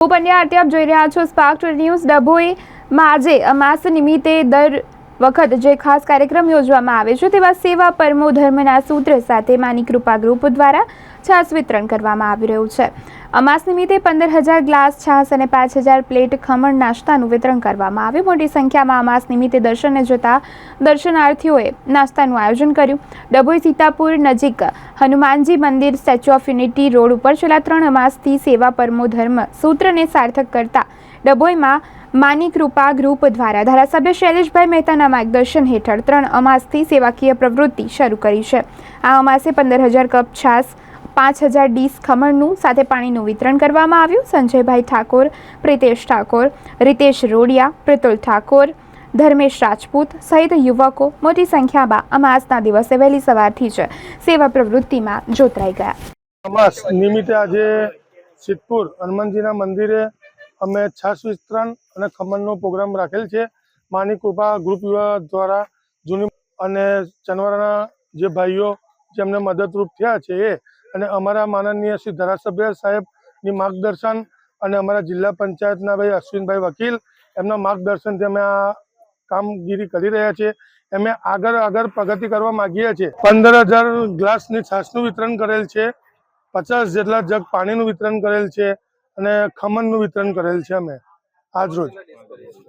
હું પંડ્યા આરતી આપ જોઈ રહ્યા છો સ્પાર્ક ન્યૂઝ ડભોઈમાં આજે અમાસ નિમિત્તે દર વખત જે ખાસ કાર્યક્રમ યોજવામાં આવે છે તેવા સેવા પરમો ધર્મના સૂત્ર સાથે માની કૃપા ગ્રુપ દ્વારા છાસ વિતરણ કરવામાં આવી રહ્યું છે. અમાસ નિમિત્તે પંદર હજાર ગ્લાસ છાસ અને પાંચ હજાર પ્લેટ ખમણ નાસ્તાનું વિતરણ કરવામાં આવ્યું. મોટી સંખ્યામાં અમાસ નિમિત્તે દર્શને જતા દર્શનાર્થીઓએ નાસ્તાનું આયોજન કર્યું. ડભોઈ સીતાપુર નજીક હનુમાનજી મંદિર સ્ટેચ્યુ ઓફ યુનિટી રોડ ઉપર છેલ્લા ત્રણ અમાસથી સેવા પરમો ધર્મ સૂત્રને સાર્થક કરતા ડભોઈમાં માની કૃપા ગ્રુપ દ્વારા ધારાસભ્ય શૈલેષભાઈ મહેતાના માર્ગદર્શન હેઠળ ત્રણ અમાસથી સેવાકીય પ્રવૃત્તિ શરૂ કરી છે. આ અમાસે પંદર હજાર કપ છાસ પાંચ હજાર ડીશ ખમણનું સાથે પાણીનું વિતરણ કરવામાં આવ્યું. સંજયભાઈ ઠાકોર, પ્રિતેશ ઠાકોર, રિતેશ રોડિયા, પ્રિતુલ ઠાકોર, ધર્મેશ રાજપૂત સહિત યુવકો મોટી સંખ્યામાં અમાસના દિવસે વહેલી સવારથી જ સેવા પ્રવૃત્તિમાં જોતરાઈ ગયા. અમાસ નિમિત્તે આજે સિદ્ધપુર હનુમાનજીના મંદિરે અમે છાશ વિતરણ અને ખમણનો પ્રોગ્રામ રાખેલ છે. માની કૃપા ગ્રુપ યુવા દ્વારા જૂની અને ચનવારાના જે ભાઈઓ જેમને મદદરૂપ થયા છે એ અને અમારા માનનીય શ્રી ધારાસભ્ય સાહેબની માર્ગદર્શન અને અમારા જિલ્લા પંચાયતના ભાઈ અશ્વિનભાઈ વકીલ એમના માર્ગદર્શનથી અમે આ કામગીરી કરી રહ્યા છીએ અમે આગળ આગળ પ્રગતિ કરવા માગીએ છીએ. પંદર હજાર ગ્લાસની છાશનું વિતરણ કરેલ છે. પચાસ જેટલા જગ પાણીનું વિતરણ કરેલ છે. અને ખમણનું વિતરણ કરેલ છે અમે આજરોજ.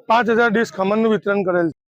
પાંચ હજાર ડીશ ખમણનું વિતરણ કરેલ છે.